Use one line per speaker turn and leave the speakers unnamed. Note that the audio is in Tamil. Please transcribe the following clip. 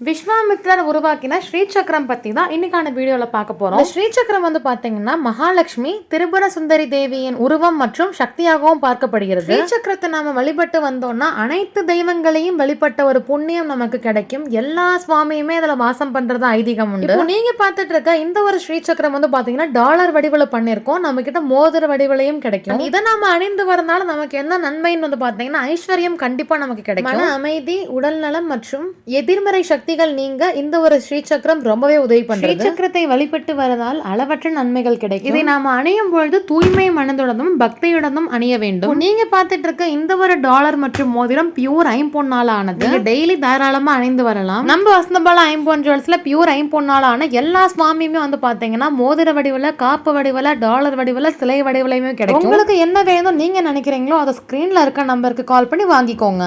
விஸ்வாமித்ரர் உருவாக்கின ஸ்ரீ சக்கரம் பத்தி தான் இன்னைக்கான வீடியோல பார்க்க போறோம். இந்த ஸ்ரீ சக்கரம் வந்து பாத்தீங்கன்னா மகாலட்சுமி திரிபுர சுந்தரி தேவியின் உருவம் மற்றும் சக்தியாகவும் பார்க்கப்படுகிறது. ஸ்ரீ சக்கரத்தை நாம வழிபட்டு வந்தோம்னா அனைத்து தெய்வங்களையும் வழிபட்ட ஒரு புண்ணியம் நமக்கு கிடைக்கும். எல்லா சுவாமியுமே அதுல வாசம் பண்றது ஐதீகம் உண்டு. இப்போ நீங்க பார்த்துட்டு இருக்க இந்த ஒரு ஸ்ரீ சக்கரம் வந்து பாத்தீங்கன்னா டாலர் வடிவில் பண்ணிருக்கோம் நம்ம கிட்ட மோதிர வடிவிலையும் கிடைக்கும். இதை நாம அணிந்து வரனால நமக்கு என்ன நன்மைன்னு வந்து பாத்தீங்கன்னா ஐஸ்வர்யம் கண்டிப்பா நமக்கு கிடைக்கும். மன அமைதி உடல் நலம் மற்றும் எதிர்மறை சக்திகள் நீங்க இந்த ஒரு ஸ்ரீ சக்கரம் ரொம்பவே உதவி பண்றது. ஸ்ரீ சக்கரத்தை வழிபட்டு வரதால் அளவற்ற நன்மைகள் கிடைக்கும். இதை நாம அணியும் பொழுது தூய்மை மனதுடனும் பக்தியுடனும் அணிய வேண்டும். நீங்க பார்த்துட்டு இருக்க இந்த ஒரு டாலர் மற்றும் மோதிரம் பியூர் ஐம்பொன்னால ஆனது டெய்லி தாராளமா அணிந்து வரலாம். நம்ம வசந்தபால ஐம்பொன் ஜுவல்ஸ்ல பியூர் ஐம்பொன்னால ஆன எல்லா சுவாமியுமே வந்து பாத்தீங்கன்னா மோதிர வடிவில் காப்பு வடிவில் டாலர் வடிவில் சிலை வடிவிலையுமே கிடைக்கும். உங்களுக்கு என்ன வேணும் நீங்க நினைக்கிறீங்களோ அதை ஸ்கிரீன்ல இருக்க நம்பருக்கு கால் பண்ணி வாங்கிக்கோங்க.